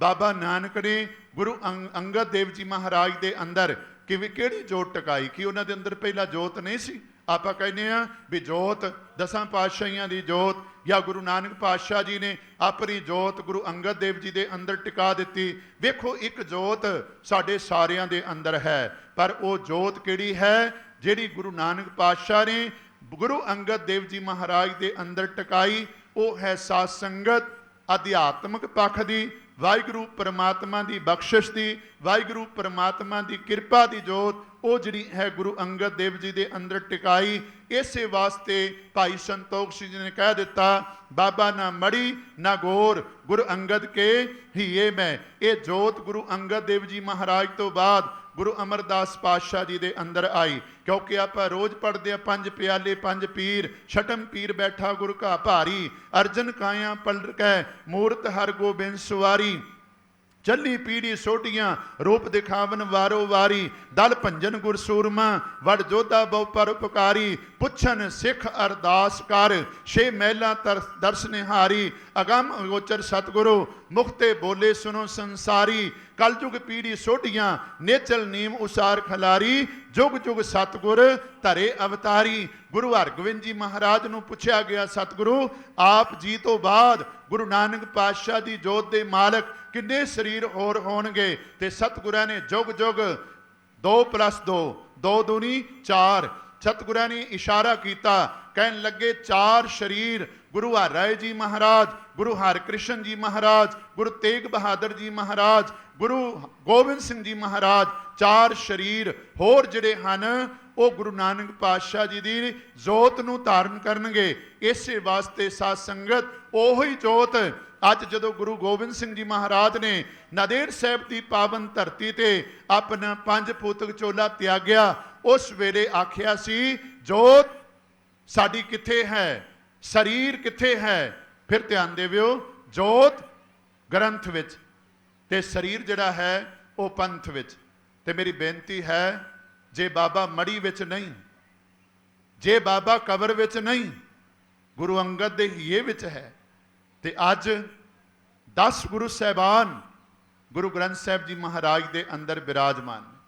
ਬਾਬਾ ਨਾਨਕ ਨੇ ਗੁਰੂ ਅੰਗ- ਅੰਗਦ ਦੇਵ ਜੀ ਮਹਾਰਾਜ ਦੇ ਅੰਦਰ ਕਿਵੇਂ, ਕਿਹੜੀ ਜੋਤ ਟਿਕਾਈ? ਕਿ ਉਹਨਾਂ ਦੇ ਅੰਦਰ ਪਹਿਲਾਂ ਜੋਤ ਨਹੀਂ ਸੀ? ਆਪਾਂ ਕਹਿੰਦੇ ਆ ਵੀ ਜੋਤ, ਦਸਾਂ ਪਾਤਸ਼ਾਹੀਆਂ ਦੀ ਜੋਤ ਜਾਂ ਗੁਰੂ ਨਾਨਕ ਪਾਤਸ਼ਾਹ ਜੀ ਨੇ ਆਪਣੀ ਜੋਤ ਗੁਰੂ ਅੰਗਦ ਦੇਵ ਜੀ ਦੇ ਅੰਦਰ ਟਿਕਾ ਦਿੱਤੀ। ਵੇਖੋ, ਇੱਕ ਜੋਤ ਸਾਡੇ ਸਾਰਿਆਂ ਦੇ ਅੰਦਰ ਹੈ, ਪਰ ਉਹ ਜੋਤ ਕਿਹੜੀ ਹੈ? ਜਿਹੜੀ ਗੁਰੂ ਨਾਨਕ ਪਾਤਸ਼ਾਹ ਨੇ ਗੁਰੂ ਅੰਗਦ ਦੇਵ ਜੀ ਮਹਾਰਾਜ ਦੇ ਅੰਦਰ ਟਿਕਾਈ, ਉਹ ਹੈ ਸਾਧ ਸੰਗਤ, ਅਧਿਆਤਮਿਕ ਪੱਖ ਦੀ ਵਾਹਿਗੁਰੂ ਪਰਮਾਤਮਾ ਦੀ ਬਖਸ਼ਿਸ਼ ਦੀ ਵਾਹਿਗੁਰੂ ਪਰਮਾਤਮਾ ਦੀ ਕਿਰਪਾ ਦੀ ਜੋਤ ਉਹ ਜਿਹੜੀ ਹੈ ਗੁਰੂ ਅੰਗਦ ਦੇਵ ਜੀ ਦੇ ਅੰਦਰ ਟਿਕਾਈ, ਇਸੇ ਵਾਸਤੇ ਭਾਈ ਸੰਤੋਖ ਸਿੰਘ ਜੀ ਨੇ ਕਹਿ ਦਿੱਤਾ, ਬਾਬਾ ਨਾ ਮੜੀ, ਨਾ ਗੋਰ, ਗੁਰੂ ਅੰਗਦ ਕੇ ਹੀਏ ਮੈਂ। ਇਹ ਜੋਤ ਗੁਰੂ ਅੰਗਦ ਦੇਵ ਜੀ ਮਹਾਰਾਜ ਤੋਂ ਬਾਅਦ ਗੁਰੂ ਅਮਰਦਾਸ ਪਾਤਸ਼ਾਹ ਜੀ ਦੇ ਅੰਦਰ ਆਈ। ਕਿਉਂਕਿ ਆਪਾਂ ਰੋਜ਼ ਪੜ੍ਹਦੇ ਆ ਪੰਜ ਪਿਆਲੇ, ਪੰਜ ਪੀਰ, ਛਟਮ ਪੀਰ ਬੈਠਾ ਗੁਰੂ ਕਾ ਭਾਰੀ, ਅਰਜਨ ਕਾਇਆ ਪਲਰਕੈ ਮੂਰਤ ਹਰ ਗੋਬਿੰਦ ਸੁਵਾਰੀ। ਚੱਲੀ ਪੀੜੀ ਸੋਟੀਆਂ, ਰੂਪ ਦਿਖਾਵਨ ਵਾਰੋ ਵਾਰੀ, ਦਲ ਭੰਜਨ ਗੁਰ ਸੂਰਮਾ ਵਡ ਜੋਧਾ ਬਹੁ ਪਰ ਉਪਕਾਰੀ ਪੁੱਛਨ ਸਿੱਖ ਅਰਦਾਸ ਕਰ, ਛੇ ਮਹਿਲਾ ਤਰ ਦਰਸ ਨਿਹਾਰੀ, ਅਗੰਮ ਗੋਚਰ ਸਤਿਗੁਰੂ ਮੁਖਤੇ ਬੋਲੇ ਸੁਨੋ ਸੰਸਾਰੀ ਕਲਯੁਗ ਪੀੜੀ ਸੋਟੀਆਂ ਨੇਚਲ ਨੀਮ ਉਸਾਰ ਖਲਾਰੀ, ਜੁਗ ਜੁਗ ਸਤਿਗੁਰ ਧਰੇ ਅਵਤਾਰੀ। ਗੁਰੂ ਹਰਗੋਬਿੰਦ ਜੀ ਮਹਾਰਾਜ ਨੂੰ ਪੁੱਛਿਆ ਗਿਆ, ਸਤਿਗੁਰੂ, ਆਪ ਜੀ ਤੋਂ ਬਾਅਦ ਗੁਰੂ ਨਾਨਕ ਪਾਤਸ਼ਾਹ ਦੀ ਜੋਤ ਦੇ ਮਾਲਕ ਕਿੰਨੇ ਸਰੀਰ ਹੋਰ ਹੋਣਗੇ? ਤੇ ਸਤਿਗੁਰਾਂ ਨੇ ਜੁਗ ਜੁਗ 2 2 2 ਦੂਨੀ 4 ਸਤਿਗੁਰਾਂ ਨੇ ਇਸ਼ਾਰਾ ਕੀਤਾ, ਕਹਿਣ ਲੱਗੇ, ਚਾਰ ਸ਼ਰੀਰ ਗੁਰੂ ਹਰਿ ਜੀ ਮਹਾਰਾਜ, ਗੁਰੂ ਹਰਕ੍ਰਿਸ਼ਨ ਜੀ ਮਹਾਰਾਜ, ਗੁਰੂ ਤੇਗ ਬਹਾਦਰ ਜੀ ਮਹਾਰਾਜ, ਗੁਰੂ ਗੋਬਿੰਦ ਸਿੰਘ ਜੀ ਮਹਾਰਾਜ, ਚਾਰ ਸ਼ਰੀਰ ਹੋਰ ਜਿਹੜੇ ਹਨ, ਉਹ ਗੁਰੂ ਨਾਨਕ ਪਾਤਸ਼ਾਹ ਜੀ ਦੀ ਜੋਤ ਨੂੰ ਧਾਰਨ ਕਰਨਗੇ। ਇਸੇ ਵਾਸਤੇ ਸਾਧ ਸੰਗਤ ਉਹੀ ਜੋਤ ਅੱਜ ਜਦੋਂ ਗੁਰੂ ਗੋਬਿੰਦ ਸਿੰਘ ਜੀ ਮਹਾਰਾਜ ਨੇ ਨਾਦੇੜ ਸਾਹਿਬ ਦੀ ਪਾਵਨ ਧਰਤੀ ਤੇ ਆਪਣਾ ਪੰਜ ਪੂਤਕ ਚੋਲਾ ਤਿਆਗਿਆ, ਉਸ ਵੇਲੇ ਆਖਿਆ ਸੀ, ਜੋਤ ਸਾਡੀ ਕਿੱਥੇ ਹੈ? ਸਰੀਰ ਕਿੱਥੇ ਹੈ? ਫਿਰ ਧਿਆਨ ਦੇਵਿਓ, ਜੋਤ ਗ੍ਰੰਥ ਵਿੱਚ। ਤੇ ਸਰੀਰ ਜਿਹੜਾ ਹੈ, ਉਹ ਪੰਥ ਵਿੱਚ। ਤੇ ਮੇਰੀ ਬੇਨਤੀ ਹੈ, ਜੇ ਬਾਬਾ ਮੜੀ ਵਿੱਚ ਨਹੀਂ, ਜੇ ਬਾਬਾ ਕਬਰ ਵਿੱਚ ਨਹੀਂ, ਗੁਰੂ ਅੰਗਦ ਦੇ ਹੀਏ ਵਿੱਚ ਹੈ, ਤੇ ਅੱਜ 10 ਗੁਰੂ ਸਾਹਿਬਾਨ ਗੁਰੂ ਗ੍ਰੰਥ ਸਾਹਿਬ ਜੀ ਮਹਾਰਾਜ ਦੇ ਅੰਦਰ ਬਿਰਾਜਮਾਨ